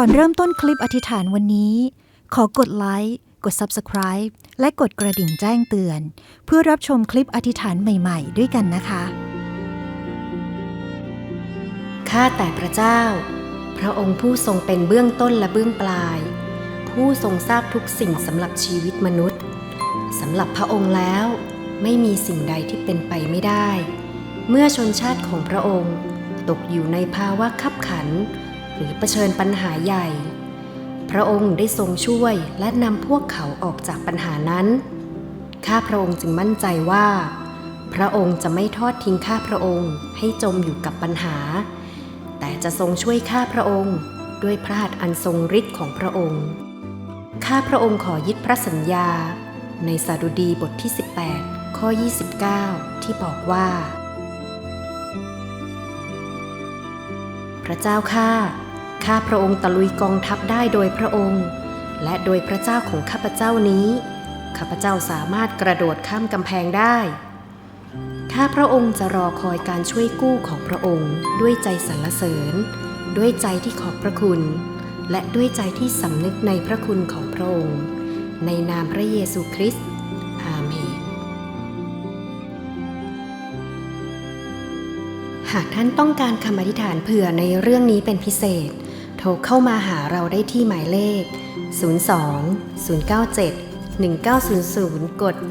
ก่อนเริ่มต้นคลิปอธิษฐานวันนี้ ขอกดไลค์กด Subscribe และกดกระดิ่งแจ้งเตือน เพื่อรับชมคลิปอธิษฐานใหม่ๆ ด้วยกันนะคะ ข้าแต่พระเจ้า พระองค์ผู้ทรงเป็นเบื้องต้นและเบื้องปลาย ผู้ทรงทราบทุกสิ่งสำหรับชีวิตมนุษย์สำหรับพระองค์แล้ว ไม่มีสิ่งใดที่เป็นไปไม่ได้ เมื่อชนชาติของพระองค์ ตกอยู่ในภาวะขับขัน หรือเผชิญปัญหาใหญ่ พระองค์ได้ทรงช่วยและนำพวกเขาออกจากปัญหานั้น ข้าพระองค์จึงมั่นใจว่า พระองค์จะไม่ทอดทิ้งข้าพระองค์ให้จมอยู่กับปัญหา แต่จะทรงช่วยข้าพระองค์ด้วยพระหัตถ์อันทรงฤทธิ์ของพระองค์ ข้าพระองค์ขอยึดพระสัญญา ในสาดุดีบทที่ 18 ข้อ 29 ที่บอกว่า พระเจ้าข้า ข้าพระองค์ตะลุยกองทัพได้โดยพระองค์ และโดยพระเจ้าของข้าพเจ้านี้ ข้าพเจ้าสามารถกระโดดข้ามกำแพงได้ ข้าพระองค์จะรอคอยการช่วยกู้ของพระองค์ด้วยใจสรรเสริญ ด้วยใจที่ขอบพระคุณ และด้วยใจที่สำนึกในพระคุณของพระองค์ ในนามพระเยซูคริสต์อาเมนหากท่านต้องการคำอธิษฐานเผื่อในเรื่องนี้เป็นพิเศษ โทรเข้ามาหาเราได้ที่หมายเลข 02 097 1900 กด 1